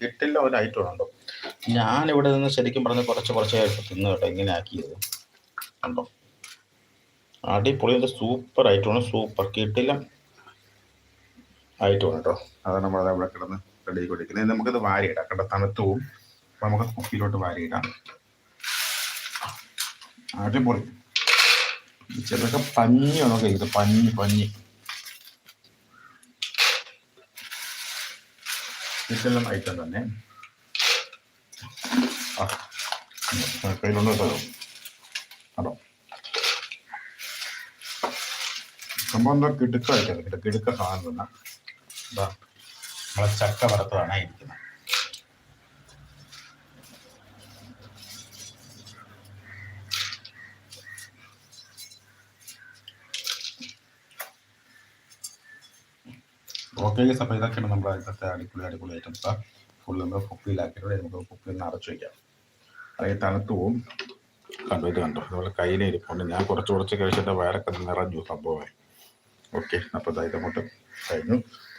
കിട്ടില്ല ഒരു ഐറ്റം ഉണ്ടോ? ഇവിടെ നിന്ന് ശരിക്കും പറഞ്ഞ് കുറച്ച് കുറച്ചായിട്ട് തിന്നു കേട്ടോ ഇങ്ങനെ ആക്കിയത്. കണ്ടോ? അടിപൊളി ഒരു സൂപ്പർ ഐറ്റമാണ് സൂപ്പർ. കിട്ടില്ല. ഐറ്റമാണ് കേട്ടോ. അതാണ് നമ്മൾ അവിടെ കിടന്ന് റെഡി കൊടുക്കുന്നത് നമുക്കത് വാരിയിടാം. കേട്ടോ തണുത്ത് പോവും. അപ്പം നമുക്ക് കുപ്പിയിലോട്ട് വാരിയിടാം. അടിപൊളി. ചെറുതൊക്കെ പഞ്ഞിയാണോ കഴിക്കുന്നത്? പഞ്ഞി പഞ്ഞി. ഇതെല്ലാം ഐറ്റം തന്നെ ആ കയ്യിലുണ്ടോ കേട്ടോ അതോ സംഭവം എന്താ കിടുക്ക കഴിക്കുന്നത് കിട കിടുക്ക സാധനം തന്നെ ഇതാ നമ്മളെ ചക്ക വറുത്തതാണ് ഇരിക്കുന്നത് ഓക്കെ അപ്പോൾ ഇതൊക്കെയാണ് നമ്മുടെ ഇന്നത്തെ അടിപൊളി അടിപൊളി ഐറ്റംസ് ഫുൾ നമ്മൾ കുപ്പിയിലാക്കിയിട്ട് നമുക്ക് കുപ്പിയിൽ നിന്ന് അടച്ചു വയ്ക്കാം അല്ലെങ്കിൽ തണുത്ത് പോവും. കണ്ടു ഇത് കണ്ടു? അതുപോലെ കയ്യിലെ ഇരിപ്പുണ്ട്. ഞാൻ കുറച്ച് കുറച്ച് കഴിച്ചിട്ട് വയറൊക്കെ നിറഞ്ഞു സംഭവമായി. ഓക്കെ അപ്പോൾ ഇതാ അങ്ങോട്ട് കഴിഞ്ഞു.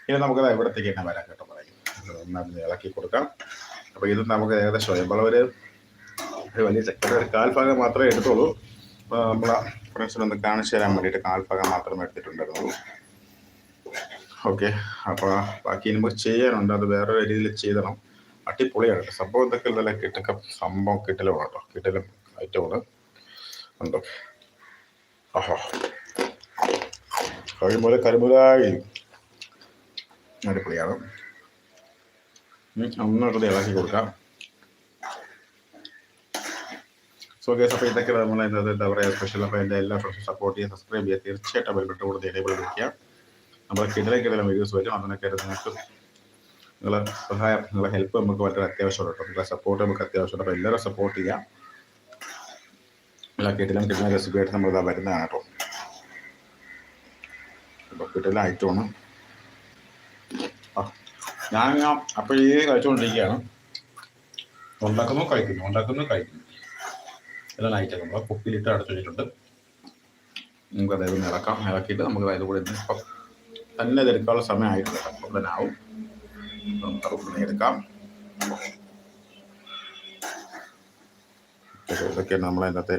ഇനി നമുക്കത് എവിടത്തേക്ക് തന്നെ വരാൻ കേട്ടോ പറയും. ഒന്നാമത് ഇളക്കി കൊടുക്കാം. അപ്പോൾ ഇത് നമുക്ക് ഏകദേശം ഒരു ഒരു വലിയ ചക്കര ഒരു കാൽഭാഗം മാത്രമേ എടുത്തുള്ളൂ. അപ്പോൾ നമ്മളെ ഫ്രണ്ട്സിനൊന്ന് കാണിച്ചു തരാൻ വേണ്ടിയിട്ട് കാൽഭാഗം മാത്രമേ എടുത്തിട്ടുണ്ടായിരുന്നുള്ളൂ. ഓക്കെ. അപ്പോൾ ബാക്കി ഇനി ചെയ്യാനുണ്ട്. അത് വേറെ രീതിയിൽ ചെയ്തണം. അടിപൊളിയാണ് സംഭവം എന്തൊക്കെ ഉള്ളതല്ല കിട്ടക്ക സംഭവം കിട്ടലും കേട്ടോ. കിട്ടലും ഐറ്റമാണ്. ഉണ്ടോ? ആഹാ. കഴിയുമ്പോലെ കരിമുലായി. അടിപൊളിയാണ്. ഒന്നിട്ട് ഇളക്കി കൊടുക്കാം. സോ ഗേസ് അപ്പോൾ ഇതൊക്കെ നമ്മൾ എന്താ പറയുക സ്പെഷ്യൽ അപ്പോൾ എന്റെ എല്ലാ ഫ്രണ്ട്സും സപ്പോർട്ട് ചെയ്യുക സബ്സ്ക്രൈബ് ചെയ്യുക. തീർച്ചയായിട്ടും ബെൽബട്ട് കൂടെ എനേബിൾ വിളിക്കുക നമ്മൾ കിടല കിടല വീഡിയോസ് വരും അതിനൊക്കെ നിങ്ങൾക്ക് നിങ്ങളെ സഹായം നിങ്ങളുടെ ഹെൽപ്പ് നമുക്ക് വളരെ അത്യാവശ്യമാണ് കേട്ടോ. നിങ്ങളെ സപ്പോർട്ട് നമുക്ക് അത്യാവശ്യമാണ് അപ്പോൾ എല്ലാവരും സപ്പോർട്ട് ചെയ്യാം എല്ലാ കിട്ടിലും കിട്ടുന്ന റെസിപ്പി ആയിട്ട് നമ്മൾ ഇതാ വരുന്നതാണ് കേട്ടോ. അപ്പോൾ കിട്ടില്ല ഐറ്റമാണ് ആ ഞാൻ അപ്പോൾ ഈ കഴിച്ചുകൊണ്ടിരിക്കുകയാണ്. ഉണ്ടാക്കുന്നു കഴിക്കുന്നു ഉണ്ടാക്കുന്നു കഴിക്കുന്നു. എല്ലാം ഐറ്റം നമ്മൾ കുപ്പിയിലിട്ട് അടച്ചു വെച്ചിട്ടുണ്ട് നമുക്ക് അതായത് ഇളക്കാം ഇളക്കിയിട്ട് നമുക്ക് അതായത് കൂടെ ഇന്ന് ഇപ്പം തന്നെ തിരക്കാനുള്ള സമയമായിട്ടുണ്ട്. അപ്പം നമുക്ക് എടുക്കാം. ഇതൊക്കെയാണ് നമ്മളെ ഇന്നത്തെ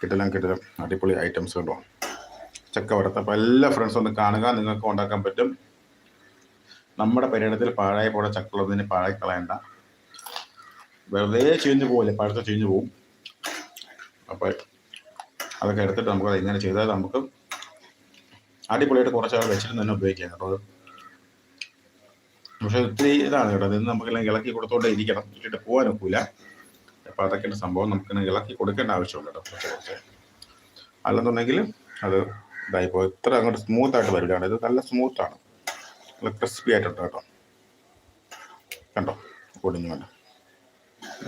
കിട്ടലും കിട്ടലും. അടിപൊളി ഐറ്റംസ് ഉണ്ടോ ചക്ക വറുത്ത. അപ്പോൾ എല്ലാ ഫ്രണ്ട്സും ഒന്ന് കാണുക. നിങ്ങൾക്ക് ഉണ്ടാക്കാൻ പറ്റും. നമ്മുടെ പര്യടനത്തിൽ പാഴായി പോലെ ചക്കളൊന്നിന് പാഴായി കളയണ്ട. വെറുതെ ചീഞ്ഞു പോകില്ല പഴുത്ത ചീഞ്ഞു പോവും. അപ്പോൾ അതൊക്കെ എടുത്തിട്ട് നമുക്ക് ഇങ്ങനെ ചെയ്താൽ നമുക്ക് അടിപൊളിയായിട്ട് കുറച്ചാൾ വെച്ചിട്ട് തന്നെ ഉപയോഗിക്കാം കേട്ടോ പക്ഷെ ഒത്തിരി ഇതാണ് കേട്ടോ. ഇത് നമുക്കെല്ലാം ഇളക്കി കൊടുത്തോണ്ടേ ഇരിക്കണം. ഇട്ടിട്ട് പോകാൻ ഒക്കില്ല അപ്പൊ അതൊക്കെയാണ് സംഭവം. നമുക്ക് ഇളക്കി കൊടുക്കേണ്ട ആവശ്യമുണ്ട് കേട്ടോ. കുറച്ച് കുറച്ച്. അല്ലെന്നുണ്ടെങ്കിൽ അത് ഇതായി പോയി. ഇത്ര അങ്ങോട്ട് സ്മൂത്ത് ആയിട്ട് വരികയാണ്. ഇത് നല്ല സ്മൂത്ത് ആണ്. നല്ല ക്രിസ്പി ആയിട്ടുണ്ട് കേട്ടോ. കണ്ടോ? കൊടിഞ്ഞു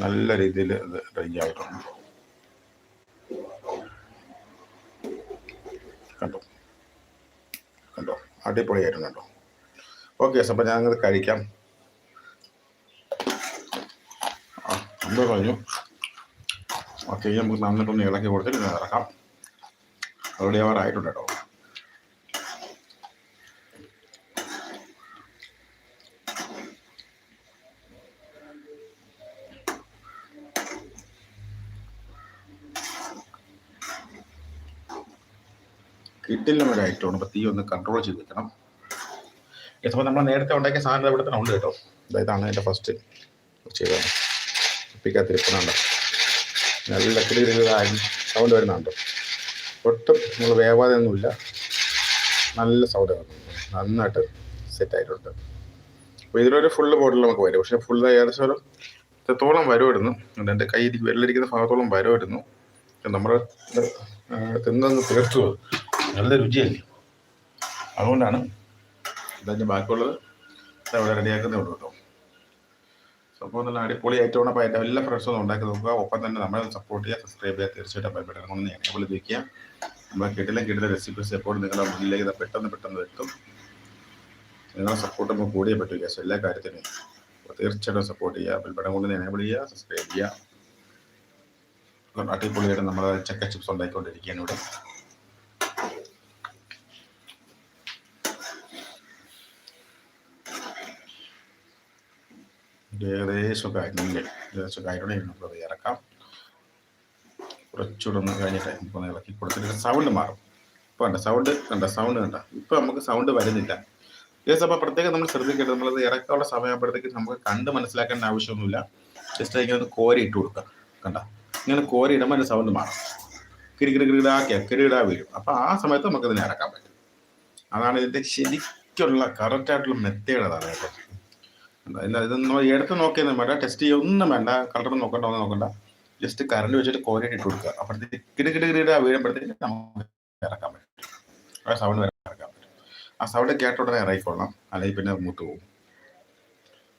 നല്ല രീതിയിൽ ഇത് ഡ്രൈ ആയിട്ടുണ്ട് കണ്ടോ കണ്ടോ അടിപൊളിയായിട്ടുണ്ട് കേട്ടോ ഓക്കെ അപ്പോൾ ഞാനത് കഴിക്കാം. ആ എന്തോ കഴിഞ്ഞു. ഓക്കെ നമുക്ക് നന്നിട്ടൊന്ന് ഇളക്കി കൊടുത്തിട്ട് ഇറക്കാം. റെഡി ആവാറായിട്ടുണ്ട് കേട്ടോ. കിട്ടില്ല ഒരു ഐറ്റമാണ് അപ്പോൾ തീ ഒന്ന് കൺട്രോൾ ചെയ്ത് വെക്കണം. ഇപ്പൊ നമ്മൾ നേരത്തെ ഉണ്ടാക്കിയ സാധനം ഇവിടെ തന്നെ ഉണ്ട് കേട്ടോ. അതായതാണ് എന്റെ ഫസ്റ്റ് ചെയ്തത് ഉപ്പിക്കത്തിരിപ്പുന്നുണ്ട് നല്ല ക്ലിയറായി സൗണ്ട് വരുന്നുണ്ട്. ഒട്ടും നിങ്ങൾ വേവാതെ ഒന്നുമില്ല നല്ല സൗണ്ട് വരുന്നുണ്ട് നന്നായിട്ട് സെറ്റ് ആയിട്ടുണ്ട്. അപ്പോൾ ഇതിലൊരു ഫുള്ള് ബോട്ടിൽ നമുക്ക് വരും. പക്ഷേ ഫുള്ള് ഏകദേശം ഒരു ഇത്രത്തോളം വരുമായിരുന്നു എന്റെ കൈ വെള്ളരിക്കുന്ന ഭാഗത്തോളം വരുമായിരുന്നു നമ്മൾ തിന്നു തീർത്തു. നല്ല രുചിയല്ലേ? അതുകൊണ്ടാണ് ഇതിന്റെ ബാക്കിയുള്ളത് ഇവിടെ റെഡിയാക്കുന്നേ ഉള്ളൂ കേട്ടോ. അപ്പോൾ നല്ല അടിപൊളി ഐറ്റമാണ് അപ്പോൾ അതിന്റെ എല്ലാ ഫ്രണ്ട്സും ഉണ്ടാക്കി നോക്കുക. ഒപ്പം തന്നെ നമ്മളെ സപ്പോർട്ട് ചെയ്യുക സബ്സ്ക്രൈബ് ചെയ്യുക. തീർച്ചയായിട്ടും ഞാൻ എനേബിൾ വയ്ക്കുക നമ്മൾ കിട്ടില്ല കിട്ടുന്ന റെസിപ്പീസ് എപ്പോഴും നിങ്ങളുടെ മുന്നിലേക്ക് പെട്ടെന്ന് പെട്ടെന്ന് എത്തും. നിങ്ങളുടെ സപ്പോർട്ട് നമുക്ക് കൂടിയേ പറ്റൂ ഗ്യാസ് എല്ലാ കാര്യത്തിനും അപ്പോൾ തീർച്ചയായിട്ടും സപ്പോർട്ട് ചെയ്യുക. ബിൽബടം കൊണ്ട് എനേബിൾ ചെയ്യുക സബ്സ്ക്രൈബ് ചെയ്യുക. അടിപൊളിയായിട്ട് നമ്മൾ ചക്ക ചിപ്സ് ഉണ്ടാക്കിക്കൊണ്ടിരിക്കുകയാണ് ഇവിടെ. ഏകദേശമൊക്കെ ആയിട്ടുണ്ട് ഇനി നമുക്കത് ഇറക്കാം കുറച്ചുകൂടെ ഒന്ന് കഴിഞ്ഞിട്ട് നമുക്കൊന്ന് ഇളക്കി കൊടുത്തിട്ട് സൗണ്ട് മാറും. ഇപ്പോൾ കണ്ട? സൗണ്ട് കണ്ട? സൗണ്ട് കണ്ട? ഇപ്പോൾ നമുക്ക് സൗണ്ട് വരുന്നില്ല. യെസ് അപ്പോൾ പ്രത്യേകം നമ്മൾ ശ്രദ്ധിക്കേണ്ടത് നമ്മളത് ഇറക്കാനുള്ള സമയമാകുമ്പോഴത്തേക്ക് നമുക്ക് കണ്ട് മനസ്സിലാക്കേണ്ട ആവശ്യമൊന്നുമില്ല. ജസ്റ്റ് ഇങ്ങനെ ഒന്ന് കോരി ഇട്ട് കൊടുക്കുക. കണ്ട? ഇങ്ങനെ കോരി ഇടുമ്പോൾ അതിന്റെ സൗണ്ട് മാറും. കിരികിട കിരികിടാക്കിയ കിരികിടാ വീഴും. അപ്പോൾ ആ സമയത്ത് നമുക്ക് ഇതിനെ ഇറക്കാൻ പറ്റും. അതാണ് ഇതിന്റെ ശരിക്കുള്ള കറക്റ്റായിട്ടുള്ള മെത്തേഡ് അതാണ് കേട്ടോ ഇത് നമ്മൾ എടുത്ത് നോക്കിയൊന്നും വേണ്ട ടെസ്റ്റ് ചെയ്യൊന്നും വേണ്ട കളർ നോക്കണ്ട ഒന്നും നോക്കണ്ട. ജസ്റ്റ് കറണ്ട് വെച്ചിട്ട് കോരിയിട്ട് ഇട്ട് കൊടുക്കുക. അപ്പോഴത്തേക്ക് കിട കിട കിടിടാ വീഴുമ്പോഴത്തേക്ക് നമുക്ക് ഇറക്കാൻ പറ്റും. ആ സൗണ്ട് വരെ ഇറക്കാൻ പറ്റും. ആ സൗണ്ട് കേട്ട ഉടനെ ഇറക്കിക്കൊള്ളാം അല്ലെങ്കിൽ പിന്നെ മുട്ട് പോകും.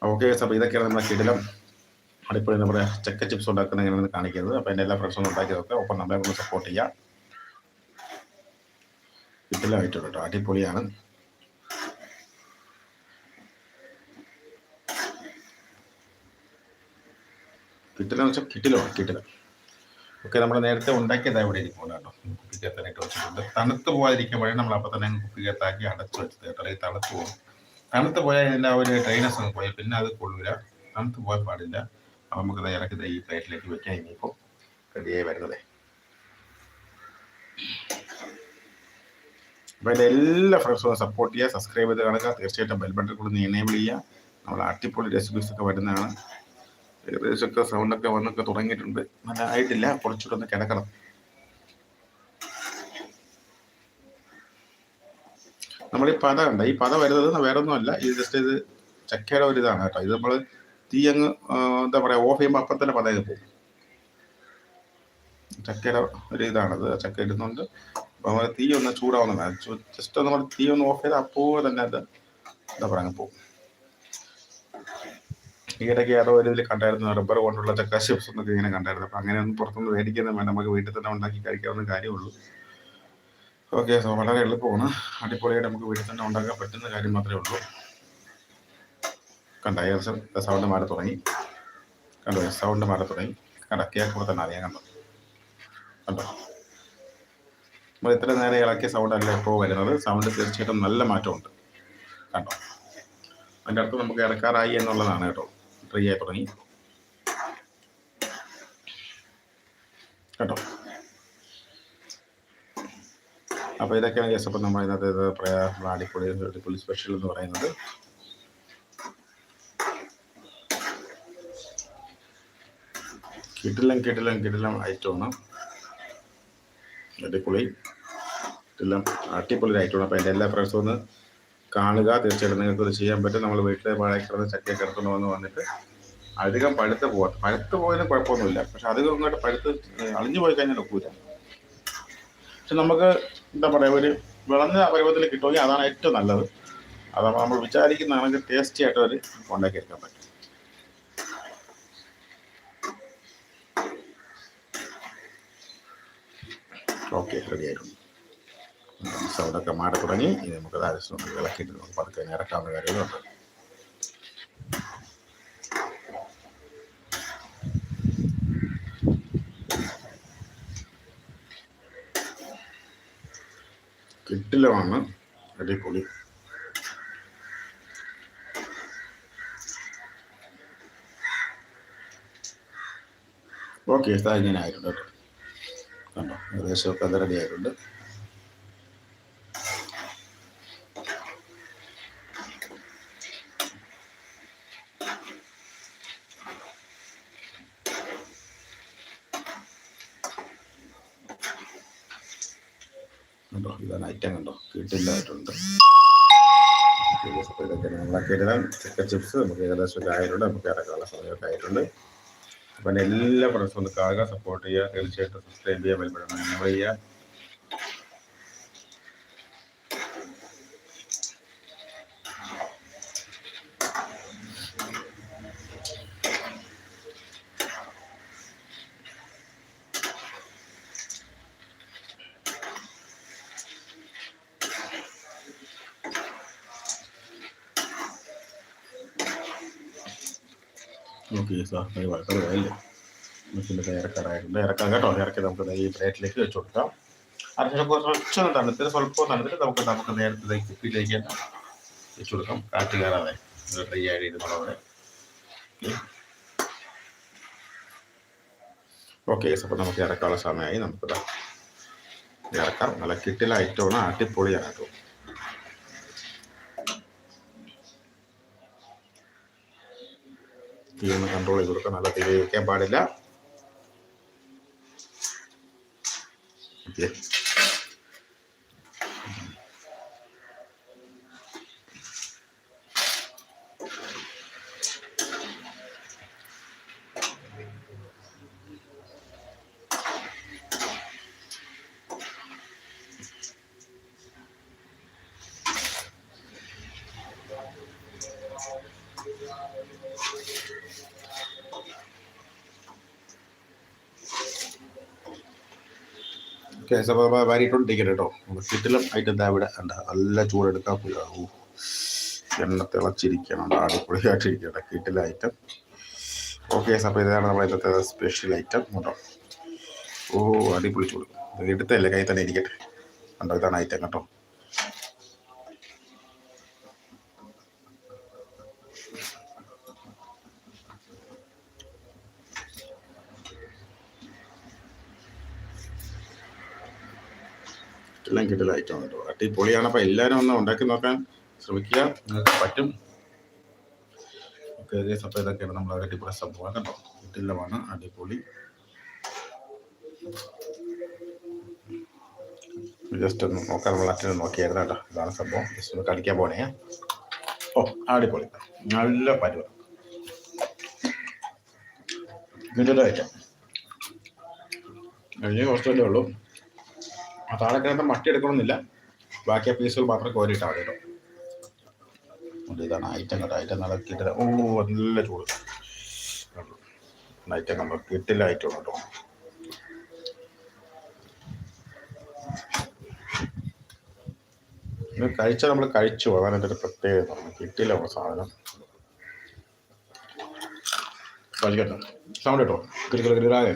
ഓക്കെ അപ്പോൾ ഇതൊക്കെയാണ് നമ്മുടെ കിടിലം അടിപ്പൊളി നമ്മുടെ ചക്ക ചിപ്സ് ഉണ്ടാക്കുന്ന എങ്ങനെയാണ് കാണിക്കുന്നത്. അപ്പോൾ എന്റെ എല്ലാ ഫ്രണ്ട്സും ഉണ്ടാക്കി നോക്കുക ഒപ്പം നമ്മളെ ഒന്ന് സപ്പോർട്ട് ചെയ്യുക കിടിലമായിട്ടുണ്ട് കേട്ടോ. അടിപൊളിയാണ്. കിട്ടിലെന്ന് വെച്ചാൽ കിട്ടില്ല കിട്ടില്ല. ഓക്കെ നമ്മൾ നേരത്തെ ഉണ്ടാക്കിയതായി ഇവിടെ ഇരിക്കുന്നത് കേട്ടോ. കുപ്പിക്കകത്താനായിട്ട് വെച്ചിട്ടുണ്ട്. തണുത്ത് പോകാതിരിക്കുമ്പോഴേ നമ്മൾ അപ്പോൾ തന്നെ കുപ്പിക്കകത്താക്കി അടച്ചു വെച്ചത് കേട്ടോ. അല്ലെങ്കിൽ തണുത്ത് പോകും. തണുത്ത് പോയാൽ ഇതിന്റെ ആ ഒരു ഡ്രൈനസ് അങ്ങ് പോയാൽ പിന്നെ അത് കൊള്ളൂല. തണുത്ത് പോകാൻ പാടില്ല. അപ്പം നമുക്ക് ഇറക്കി ഈ പ്ലേറ്റിലേക്ക് വെക്കാൻ ഇനിയിപ്പോൾ റെഡിയായി വരുന്നത്. അപ്പോൾ എന്റെ എല്ലാ ഫ്രണ്ട്സും സപ്പോർട്ട് ചെയ്യുക സബ്സ്ക്രൈബ് ചെയ്ത് കാണുക. തീർച്ചയായിട്ടും ബെൽ ബട്ടൺ കൂടി എനേബിൾ ചെയ്യുക. നമ്മൾ അടിപൊളി റെസിപ്പീസ് ഒക്കെ വരുന്നതാണ്. ഏകദേശമൊക്കെ സൗണ്ടൊക്കെ വന്നൊക്കെ തുടങ്ങിയിട്ടുണ്ട്. നല്ല ആയിട്ടില്ല. കുറച്ചുകൂടെ ഒന്ന് കിടക്കണം. നമ്മൾ ഈ പത കണ്ട? ഈ പത വരുന്നത് വേറെ ഒന്നുമല്ല ഇത് ജസ്റ്റ് ഇത് ചക്കയുടെ ഒരു ഇതാണ് കേട്ടോ. ഇത് നമ്മൾ തീ അങ്ങ് എന്താ പറയുക ഓഫ് ചെയ്യുമ്പോൾ അപ്പം തന്നെ പതയൊക്കെ പോകും. ചക്കയുടെ ഒരു ഇതാണത്. ചക്ക ഇടുന്നുണ്ട്. നമ്മൾ തീ ഒന്ന് ചൂടാവുന്നതാണ്. ജസ്റ്റ് നമ്മൾ തീ ഒന്ന് ഓഫ് ചെയ്താൽ അപ്പോൾ തന്നെ അത്. എന്താ പറയുക പോകും ഈയിടയ്ക്ക് ഏതോ ഒരു ഇതിൽ കണ്ടായിരുന്നു റബ്ബർ കൊണ്ടുള്ള ചക്ക ചിപ്സ് എന്നൊക്കെ ഇങ്ങനെ കണ്ടായിരുന്നു. അപ്പം അങ്ങനെ ഒന്നും പുറത്തുനിന്ന് മേടിക്കുന്നത് വേണ്ട നമുക്ക് വീട്ടിൽ തന്നെ ഉണ്ടാക്കി കഴിക്കാവുന്ന കാര്യമുള്ളൂ. ഓക്കെ സോ വളരെ എളുപ്പമാണ്. അടിപൊളിയായിട്ട് നമുക്ക് വീട്ടിൽ തന്നെ ഉണ്ടാക്കാൻ പറ്റുന്ന കാര്യം മാത്രമേ ഉള്ളൂ. കണ്ട ഏകദേശം സൗണ്ട് മാറി തുടങ്ങി. കണ്ടോ സൗണ്ട് മാറി തുടങ്ങി. കണ്ട കേൾക്കുമ്പോൾ തന്നെ അറിയാൻ കണ്ടോ. കണ്ടോ. നമ്മൾ ഇത്ര നേരം ഇളക്കിയ സൗണ്ട് അല്ല ഇപ്പോൾ വരുന്നത്? സൗണ്ട് തീർച്ചയായിട്ടും നല്ല മാറ്റമുണ്ട്. കണ്ടോ. അതിന്റെ അടുത്ത് നമുക്ക് ഇറക്കാറായി എന്നുള്ളതാണ് കേട്ടോ. ഫ്രീ ആയി തുടങ്ങി. കേട്ടോ? അപ്പോൾ ഇതൊക്കെയാണ് കേസ് അപ്പം നമ്മൾ ഇന്നത്തെ നമ്മുടെ അടിപൊളി അടിപൊളി സ്പെഷ്യൽ എന്ന് പറയുന്നത്. കിട്ടില്ലം കിട്ടില്ലം കിട്ടില്ലം ഐറ്റമാണ് അടിപൊളി. കിട്ടില്ലം അടിപൊളി ഐറ്റമാണ് അപ്പോൾ എന്റെ എല്ലാ ഫ്രണ്ട്സും ഒന്ന് കാണുക. തീർച്ചയായിട്ടും നിങ്ങൾക്ക് ഇത് ചെയ്യാൻ പറ്റും. നമ്മൾ വീട്ടിലെ വാഴ കിടന്ന് ചക്കയെ കിടത്തുകൊണ്ട് വന്ന് വന്നിട്ട് അധികം പഴുത്ത് പോകാം പഴുത്ത് പോയതിന് കുഴപ്പമൊന്നുമില്ല. പക്ഷെ അധികം ഇങ്ങോട്ട് പഴുത്ത് അളിഞ്ഞു പോയി കഴിഞ്ഞാൽ ഒക്കൂല. പക്ഷെ നമുക്ക് എന്താ പറയുക ഒരു വിളഞ്ഞ പരുവത്തിൽ കിട്ടുമെങ്കിൽ അതാണ് ഏറ്റവും നല്ലത്. അതാകുമ്പോൾ നമ്മൾ വിചാരിക്കുന്ന കണക്ക് ടേസ്റ്റി ആയിട്ട് ഒരു ഉണ്ടാക്കി എടുക്കാൻ പറ്റും. ഓക്കെ റെഡി ആയിട്ടുണ്ട്. സൗണ്ടൊക്കെ മാറി തുടങ്ങി. ഇനി നമുക്ക് ആവശ്യം ഇളക്കിയിട്ട് നമുക്ക് പതുക്കെ ഇറക്കാവുന്ന കാര്യങ്ങളുണ്ട്. കിട്ടിലാണ് അടിപൊളി. ഓക്കെ ഇങ്ങനെ ആയിട്ടുണ്ട് കേട്ടോ. കണ്ടോ? ഏകദേശമൊക്കെ അത് റെഡി ആയിട്ടുണ്ട് കണ്ടോ ഇതാണ് ഐറ്റം കണ്ടോ കിട്ടില്ലായിട്ടുണ്ട് ഇതൊക്കെ നമ്മളൊക്കെ ചിക്കൻ ചിപ്സ് നമുക്ക് ഏകദേശം ഒക്കെ ആയിട്ടുണ്ട് നമുക്ക് ഇറക്കാനുള്ള സമയമൊക്കെ ആയിട്ടുണ്ട് അപ്പം എല്ലാ ഫ്രണ്ട്സും ഒന്ന് കാണുക സപ്പോർട്ട് ചെയ്യുക തീർച്ചയായിട്ടും സബ്സ്ക്രൈബ് ചെയ്യുക ബെൽബട്ടൺ ചെയ്യുക. ഓക്കെ സാർ വേലേ മെഷീന്റെ ഇറക്കാറായിട്ടുണ്ട് ഇറക്കാം കേട്ടോ. ഇറക്കി നമുക്ക് ഈ പ്ലേറ്റിലേക്ക് വെച്ച് കൊടുക്കാം. അതിനുശേഷം കുറച്ചൊന്ന് തണുത്തിന് സ്വല്പം തണുത്തിട്ട് നമുക്ക് നമുക്ക് നേരത്തെ കുപ്പിയിലേക്ക് വെച്ച് കൊടുക്കാം. കാറ്റ് കയറാതെ ഡ്രൈ ആയിട്ട് ഇരുന്നവിടെ ഓക്കെ. അപ്പോൾ നമുക്ക് ഇറക്കാനുള്ള സമയമായി. നമുക്ക് ഇറക്കാം. നല്ല കിട്ടില്ല ഐറ്റമാണ് അടിപൊളിയാണ് കേട്ടോ. തീ ഒന്ന് കൺട്രോൾ ചെയ്ത് കൊടുക്കാം നല്ല തീ വയ്ക്കാൻ പാടില്ല. ഓക്കെ അപ്പോൾ വാരിയിട്ടോണ്ടിരിക്കട്ടെ കേട്ടോ. കിട്ടിലും ഐറ്റം എന്താ ഇവിടെ ഉണ്ട് നല്ല ചൂടെടുക്കാൻ പോയി. ഓ എണ്ണ തിളച്ചിരിക്കണം. അടിപൊളിയായിട്ടിരിക്കട്ടെ ഐറ്റം ഓക്കെ അപ്പോൾ ഇതാണ് നമ്മുടെ ഇന്നത്തെ സ്പെഷ്യൽ ഐറ്റം കേട്ടോ. ഓ അടിപൊളി ചൂട്. എടുത്തല്ലേ? കൈ തന്നെ ഇരിക്കട്ടെ. കണ്ടോ ഇതാണ് ഐറ്റം കേട്ടോ. എല്ലാം കിട്ടില്ല ഐറ്റം കേട്ടോ അടിപൊളിയാണ്. അപ്പോൾ എല്ലാവരും ഒന്ന് ഉണ്ടാക്കി നോക്കാൻ ശ്രമിക്കുക. നിങ്ങൾക്ക് പറ്റും. ഓക്കെ ഇതൊക്കെയാണ് നമ്മൾ അടിപൊളി സംഭവം കണ്ടോ കിട്ടില്ലമാണ് അടിപൊളി. ജസ്റ്റ് ഒന്ന് നോക്കാൻ നമ്മൾ അറ്റൻഡ് നോക്കിയായിരുന്നു കേട്ടോ. ഇതാണ് സംഭവം. ജസ്റ്റ് ഒന്ന് കളിക്കാൻ പോണേ. ഓ അടിപൊളി. നല്ല ഇതിന്റെ ഐറ്റം കഴിഞ്ഞ കുറച്ചല്ലേ ഉള്ളൂ. ആ താഴെ കിടന്ന മട്ടി എടുക്കണമെന്നില്ല. ബാക്കി പീസുകൾ മാത്രം കോരിയിട്ടാൽ മതി കേട്ടോ. ഇതാണ് ഐറ്റം കേട്ടോ. ഐറ്റം കിട്ടില്ല. ഓ നല്ല ചൂട്. ഐറ്റം നമ്മൾ കിട്ടില്ല ഐറ്റം കേട്ടോ. കഴിച്ച നമ്മൾ കഴിച്ചു അതാണ് എന്റെ ഒരു പ്രത്യേകത കിട്ടിയില്ല നമ്മുടെ സാധനം. കഴിക്കട്ടെ സൗണ്ട് കേട്ടോ? കിരിക്കല കിരിക്കാതെ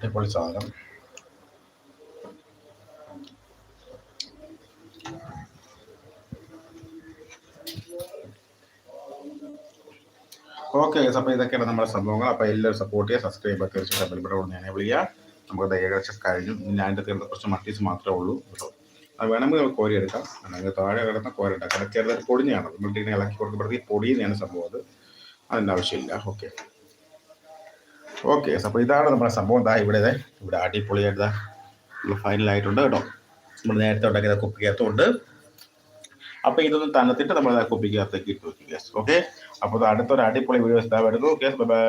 അടിപൊളി സാധനം. ഓക്കെ അപ്പോൾ ഇതൊക്കെയാണ് നമ്മുടെ സംഭവങ്ങൾ. അപ്പോൾ എല്ലാവരും സപ്പോർട്ട് ചെയ്യുക സബ്സ്ക്രൈബ് ചെയ്യുക തീർച്ചയായിട്ടും ബെൽബട്ടൺ ഞാൻ വിളിക്കുക നമുക്ക് ഏകദേശം കഴിഞ്ഞു. ഞാൻ എന്റെ തീർന്ന കുറച്ച് മട്ടീസ് മാത്രമേ ഉള്ളൂ. കേട്ടോ. അത് വേണമെങ്കിൽ നമുക്ക് കോരി എടുക്കാം. അല്ലെങ്കിൽ താഴെ കിടന്ന കോരി എടുക്കാം. കിടക്കരുത് പൊടിഞ്ഞാണ് നമ്മൾ ഇളക്കി കൊടുക്കുമ്പോഴത്തേക്ക് പൊടിയുന്നതാണ് സംഭവം അത്. അതിന്റെ ആവശ്യമില്ല. ഓക്കെ ഓക്കെ അപ്പോൾ ഇതാണ് നമ്മുടെ സംഭവം. ദാ ഇവിടെ ഇവിടെ അടിപൊളിയായിട്ട് ഫൈനൽ ആയിട്ടുണ്ട് കേട്ടോ. നമ്മൾ നേരത്തെ ഉണ്ടാക്കിയ കുപ്പിക്കകത്തുണ്ട് അപ്പോൾ ഇതൊന്ന് തണുത്തിട്ട് നമ്മൾ കുപ്പിക്കകത്തേക്ക് ഇട്ട് വെക്കും ഗസ് ഓക്കെ അപ്പോൾ അടുത്തൊരു അടിപൊളി വീഡിയോസ് ഇതാ വരുന്നു. Okay bye